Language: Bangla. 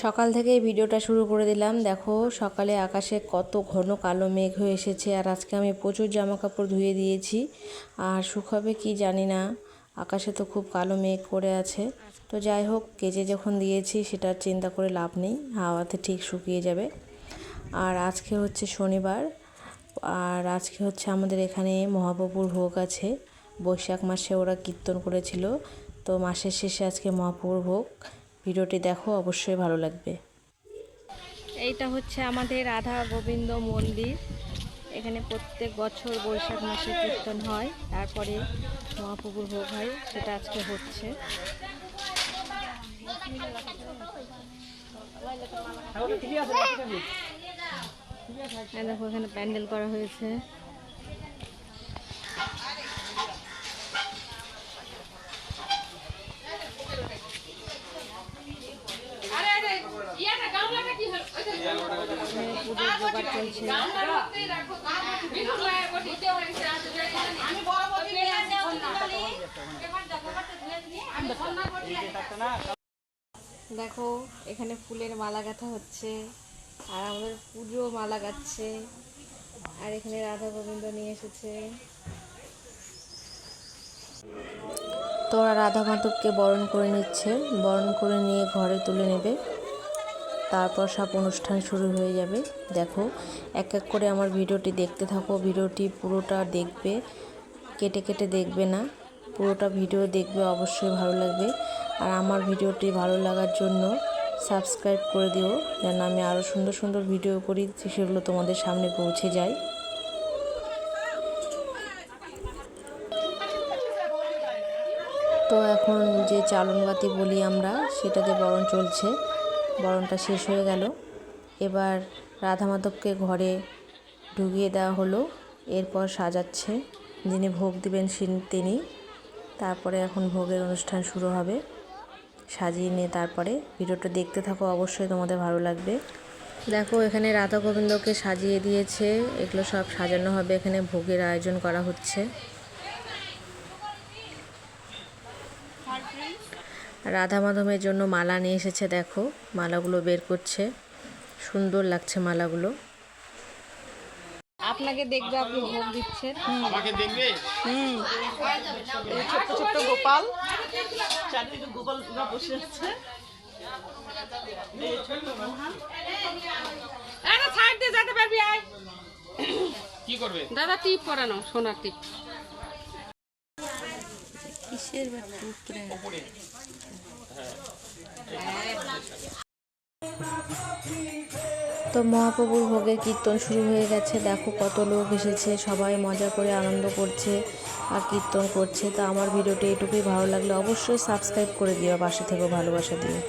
সকাল থেকেই ভিডিওটা শুরু করে দিলাম। দেখো, সকালে আকাশে কত ঘন কালো মেঘ হয়ে এসেছে আর আজকে আমি প্রচুর জামা কাপড় ধুয়ে দিয়েছি। আর শুকাবে কি জানি না, আকাশে তো খুব কালো মেঘ করে আছে। তো যাই হোক, কেজে যখন দিয়েছি সেটা চিন্তা করে লাভ নেই, হাওয়াতে ঠিক শুকিয়ে যাবে। আর আজকে হচ্ছে শনিবার, আর আজকে হচ্ছে আমাদের এখানে মহাপ্রভুর ভোগ আছে। বৈশাখ মাসে ওরা কীর্তন করেছিল, তো মাসের শেষে আজকে মহাপ্রভুর ভোগ। ভিডিওটি দেখো, অবশ্যই ভালো লাগবে। এইটা হচ্ছে আমাদের রাধা গোবিন্দ মন্দির। এখানে প্রত্যেক বছর বৈশাখ মাসে কীর্তন হয়, তারপরে মহাপ্রভুর ভোগ হয়, সেটা আজকে হচ্ছে। দেখো, এখানে প্যান্ডেল করা হয়েছে এখানে জোগাড় চলছে। দেখো, এখানে ফুলের মালা গাঁথা হচ্ছে, আর আমাদের পুজো মালা গাচ্ছে, আর এখানে রাধা গোবিন্দ নিয়ে এসেছে। তোরা রাধা মাধবকে বরণ করে নিচ্ছে, বরণ করে নিয়ে ঘরে তুলে নেবে। তারপর সব অনুষ্ঠান শুরু হয়ে যাবে। দেখো, এক এক করে আমার ভিডিওটি দেখতে থাকো। ভিডিওটি পুরোটা দেখবে, কেটে কেটে দেখবে না। পুরোটা ভিডিও দেখবে, অবশ্যই ভালো লাগবে। আর আমার ভিডিওটি ভালো লাগার জন্য সাবস্ক্রাইব করে দিও, যেন আমি আরও সুন্দর সুন্দর ভিডিও করি, সেগুলো তোমাদের সামনে পৌঁছে যায়। তো এখন যে চালনবাতি বলি আমরা, সেটাতে বরণ চলছে। বরণটা শেষ হয়ে গেল। এবার রাধা মাধবকে ঘরে ঢুকিয়ে দেওয়া হলো। এরপর সাজাচ্ছে। যিনি ভোগ দিবেন তিনি। তারপরে এখন ভোগের অনুষ্ঠান শুরু হবে। সাজিয়ে নিয়ে তারপরে ভিডিওটা দেখতে থাকো। অবশ্যই তোমাদের ভালো লাগবে। দেখো, এখানে রাধা গোবিন্দকে সাজিয়ে দিয়েছে। এগুলো সব সাজানো হবে। এখানে ভোগের আয়োজন করা হচ্ছে। রাধা মাধবের জন্য মালা নিয়ে এসেছে দেখো। মালাগুলো বের করছে। সুন্দর লাগছে মালাগুলো। আপনাকে দেখবে আপনি ভোগ দিচ্ছেন। আমাকে দেখবে? হুম। এই ছোট্ট ছোট্ট গোপাল। চারিদিকে গোপালরা বসে আছে। এই ছোট্ট মোহন আরে সাইড দিয়ে যেতে পারবি আয়। কি করবে? দাদা টিপ পরানো সোনার টিপ। কিসের তো মহাপ্রভুর ভোগের কীর্তন শুরু হয়ে গেছে। দেখো কত লোক এসেছে, সবাই মজা করে আনন্দ করছে আর কীর্তন করছে। তো আমার ভিডিওটি এটুকুই ভালো লাগলে অবশ্যই সাবস্ক্রাইব করে দিও পাশে থেকেও ভালোবাসা দিও